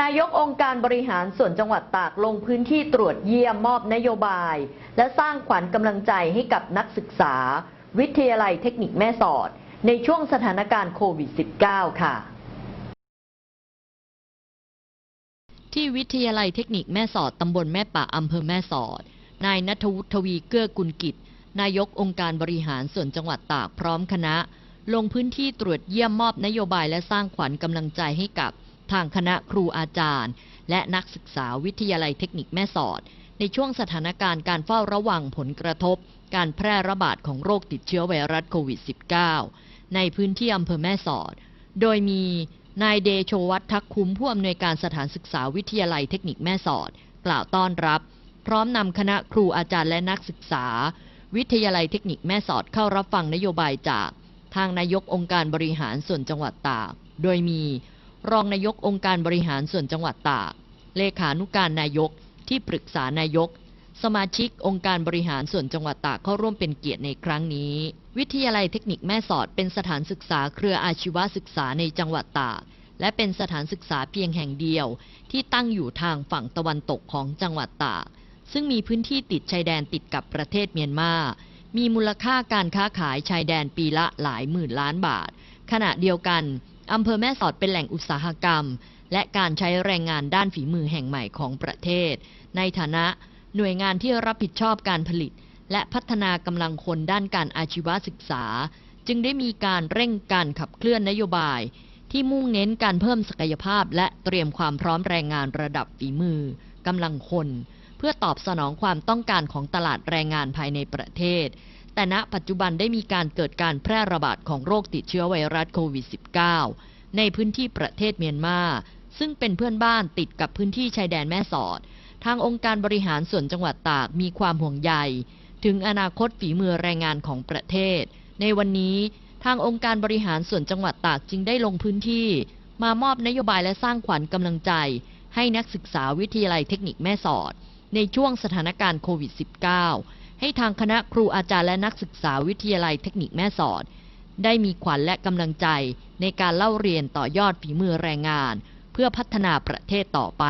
นายกองค์การบริหารส่วนจังหวัดตากลงพื้นที่ตรวจเยี่ยมมอบนโยบาย และสร้างขวัญกำลังใจให้กับนักศึกษา วิทยาลัยเทคนิคแม่สอด ในช่วงสถานการณ์โควิด -19 ค่ะ ที่วิทยาลัยเทคนิคแม่สอดตำบลแม่ป่าอำเภอแม่สอด นายนัทวุฒิทวีเกื้อกุลกิจ นายกองค์การบริหารส่วนจังหวัดตากพร้อมคณะ ลงพื้นที่ตรวจเยี่ยมมอบนโยบายและสร้างขวัญกำลังใจให้กับ ทางคณะครูอาจารย์ และนักศึกษาวิทยาลัยเทคนิคแม่สอด ในช่วงสถานการณ์การเฝ้าระวังผลกระทบ การแพร่ระบาดของโรคติดเชื้อไวรัสโควิด -19 ในพื้นที่อำเภอแม่สอด โดยมีนายเดโชวัฒน์ทักคุ้มผู้อำนวยการสถานศึกษาวิทยาลัยเทคนิคแม่สอด กล่าวต้อนรับ พร้อมนำคณะครูอาจารย์และนักศึกษา วิทยาลัยเทคนิคแม่สอดเข้ารับฟังนโยบายจาก ทางนายกองค์การบริหารส่วนจังหวัดตาก โดยมี รองนายกองค์การบริหารส่วนจังหวัดตาก เลขานุการนายกที่ปรึกษานายก สมาชิกองค์การบริหารส่วนจังหวัดตากเข้าร่วมเป็นเกียรติในครั้งนี้ วิทยาลัยเทคนิคแม่สอดเป็นสถานศึกษาเครืออาชีวศึกษาในจังหวัดตาก และเป็นสถานศึกษาเพียงแห่งเดียว ที่ตั้งอยู่ทางฝั่งตะวันตกของจังหวัดตาก ซึ่งมีพื้นที่ติดชายแดนติดกับประเทศเมียนมา มีมูลค่าการค้าขายชายแดนปีละหลายหมื่นล้านบาท ขณะเดียวกัน อำเภอแม่สอดเป็นแหล่งอุตสาหกรรม และการใช้แรงงานด้านฝีมือแห่งใหม่ของประเทศ ในฐานะหน่วยงานที่รับผิดชอบการผลิต และพัฒนากำลังคนด้านการอาชีวศึกษา จึงได้มีการเร่งการขับเคลื่อนนโยบาย ที่มุ่งเน้นการเพิ่มศักยภาพ และเตรียมความพร้อมแรงงานระดับฝีมือกำลังคน เพื่อตอบสนองความต้องการของตลาดแรงงานภายในประเทศ แต่ณปัจจุบันได้มีการเกิดการแพร่ระบาดของโรคติดเชื้อไวรัสโควิด -19 ในพื้นที่ประเทศเมียนมา ซึ่งเป็นเพื่อนบ้านติดกับพื้นที่ชายแดนแม่สอด ทางองค์การบริหารส่วนจังหวัดตากมีความห่วงใย ถึงอนาคตฝีมือแรงงานของประเทศ ในวันนี้ทางองค์การบริหารส่วนจังหวัดตากจึงได้ลงพื้นที่ มามอบนโยบายและสร้างขวัญกำลังใจ ให้นักศึกษาวิทยาลัยเทคนิคแม่สอด ในช่วงสถานการณ์โควิด -19 ให้ทางคณะครูอาจารย์และนักศึกษาวิทยาลัยเทคนิคแม่สอด ได้มีขวัญและกำลังใจในการเล่าเรียนต่อยอดฝีมือแรงงาน เพื่อพัฒนาประเทศต่อไป